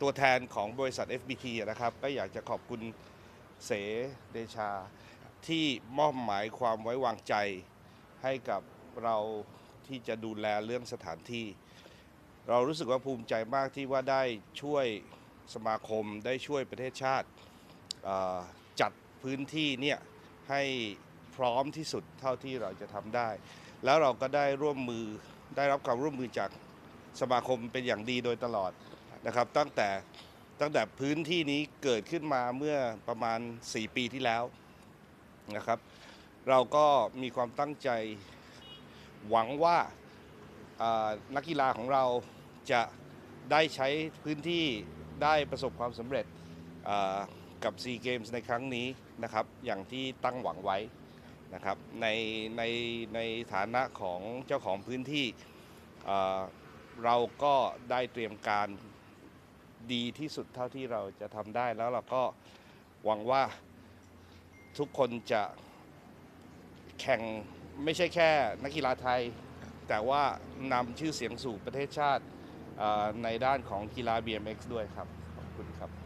ตัวแทนของบริษัท FBT นะครับ ก็อยากจะขอบคุณเสเดชา ที่มอบหมายความไว้วางใจให้กับเราที่จะดูแลเรื่องสถานที่ เรารู้สึกว่าภูมิใจมากที่ว่าได้ช่วยสมาคมได้ช่วยประเทศชาติจัดพื้นที่เนี่ยให้พร้อมที่สุดเท่าที่เราจะทำได้ แล้วเราก็ได้ร่วมมือได้รับความร่วมมือจากสมาคมเป็นอย่างดีโดยตลอด นะครับตั้งแต่ตั้งแต่พื้นที่นี้เกิดขึ้นมาเมื่อประมาณ 4 ปีที่แล้วนะครับ เราก็มีความตั้งใจหวังว่านักกีฬาของเราจะได้ใช้พื้นที่ได้ประสบความสำเร็จกับ SEA Games ในครั้งนี้นะครับ อย่างที่ตั้งหวังไว้นะครับในในในฐานะของเจ้าของพื้นที่เราก็ได้เตรียมการ ดีที่สุดเท่าที่เราจะทำได้แล้วเราก็หวังว่าทุกคนจะแข่งไม่ใช่แค่นักกีฬาไทย แต่ว่านำชื่อเสียงสู่ประเทศชาติในด้านของกีฬา BMX ด้วยครับ ขอบคุณครับ